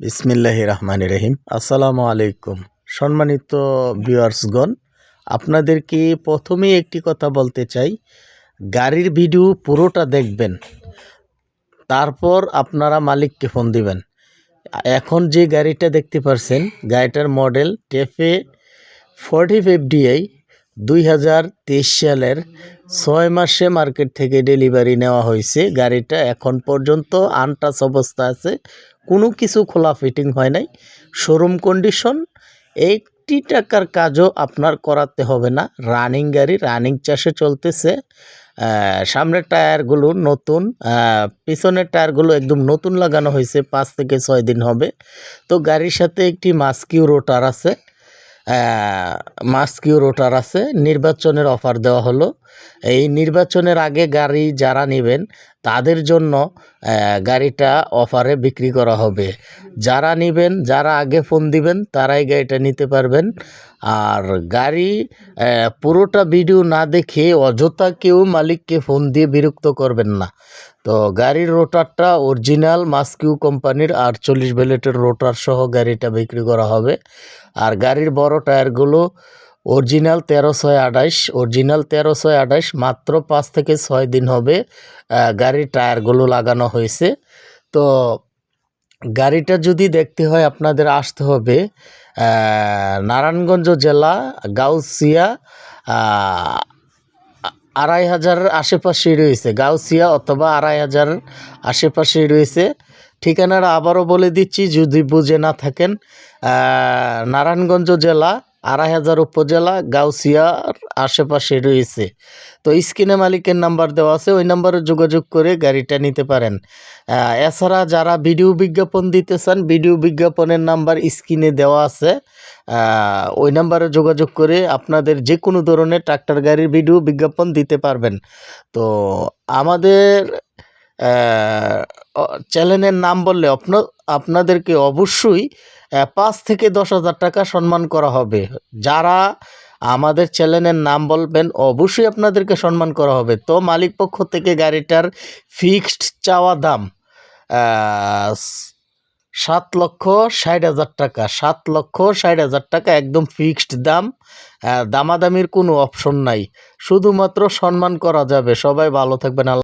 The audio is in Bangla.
বিসমিল্লাহ রহমান রহিম। আসসালামু আলাইকুম। সম্মানিত ভিউয়ার্সগণ আপনাদেরকে প্রথমেই একটি কথা বলতে চাই, গাড়ির ভিডিও পুরোটা দেখবেন, তারপর আপনারা মালিককে ফোন দিবেন। এখন যে গাড়িটা দেখতে পারছেন, গাড়িটার model TAFE forty five DI দুই হাজার তেইশ সালের ছয় মাসে মার্কেট থেকে ডেলিভারি নেওয়া হয়েছে। গাড়িটা এখন পর্যন্ত আনটাচ অবস্থা আছে। কোনো কিছু খোলা ফিটিং হয় নাই। শোরুম কন্ডিশন, একটি টাকার কাজও আপনার করাতে হবে না। রানিং গাড়ি, রানিং চাষে চলতেছে। সামনের টায়ারগুলো নতুন। পিছনের টায়ারগুলো একদম নতুন লাগানো হয়েছে। পাঁচ থেকে ছয় দিন হবে। তো গাড়ির সাথে একটি মাস্কিউ রোটার আছে। মাস্কিউ রোটার আছে। নির্বাচনের অফার দেওয়া হলো। এই নির্বাচনের আগে গাড়ি যারা নেবেন তাদের জন্য গাড়িটা অফারে বিক্রি করা হবে। যারা নেবেন, যারা আগে ফোন দিবেন, তারাই গাড়িটা নিতে পারবেন। আর গাড়ি পুরোটা ভিডিও না দেখে অযথা কেউ মালিককে ফোন দিয়ে বিরক্ত করবেন না। তো গাড়ির রোটারটা অরিজিনাল মাস্কিউ কোম্পানির আটচল্লিশ বেলেটের রোটার সহ গাড়িটা বিক্রি করা হবে। আর গাড়ির বড় টায়ারগুলো অরিজিনাল তেরো ছয় আঠাইশ অরিজিনাল তেরো ছয় আঠাইশ মাত্র পাঁচ থেকে ছয় দিন হবে গাড়ির টায়ারগুলো লাগানো হয়েছে। তো গাড়িটা যদি দেখতে হয় আপনাদের আসতে হবে নারায়ণগঞ্জ জেলা, গাউসিয়া আড়াই হাজার আশেপাশেই রয়েছে, গাউসিয়া অথবা আড়াই হাজার আশেপাশেই রয়েছে। ঠিকানাটা আবারও বলে দিচ্ছি, যদি বুঝে না থাকেন নারায়ণগঞ্জ জেলা আড়াই হাজার উপজেলা, গাউসিয়ার আশেপাশে রয়েছে। তো স্ক্রিনে মালিকের নাম্বার দেওয়া আছে, ওই নাম্বারে যোগাযোগ করে গাড়িটা নিতে পারেন। এছাড়া যারা ভিডিও বিজ্ঞাপন দিতে চান, ভিডিও বিজ্ঞাপনের নাম্বার স্ক্রিনে দেওয়া আছে। ওই নাম্বারে যোগাযোগ করে আপনাদের যে কোনো ধরনের ট্রাক্টর গাড়ির ভিডিও বিজ্ঞাপন দিতে পারবেন। তো আমাদের চ্যানেলের নাম বললে আপনা, আপনাদেরকে অবশ্যই পাঁচ থেকে দশ হাজার টাকা সম্মান করা হবে। যারা আমাদের চ্যানেলের নাম বলবেন, অবশ্যই আপনাদেরকে সম্মান করা হবে। তো মালিক পক্ষ থেকে গাড়িটার ফিক্সড চাওয়া দাম সাত লক্ষ ষাট হাজার টাকা। সাত লক্ষ ষাট হাজার টাকা একদম ফিক্সড দাম দামাদামির কোনো অপশন নাই। শুধুমাত্র সম্মান করা যাবে। সবাই ভালো থাকবেন।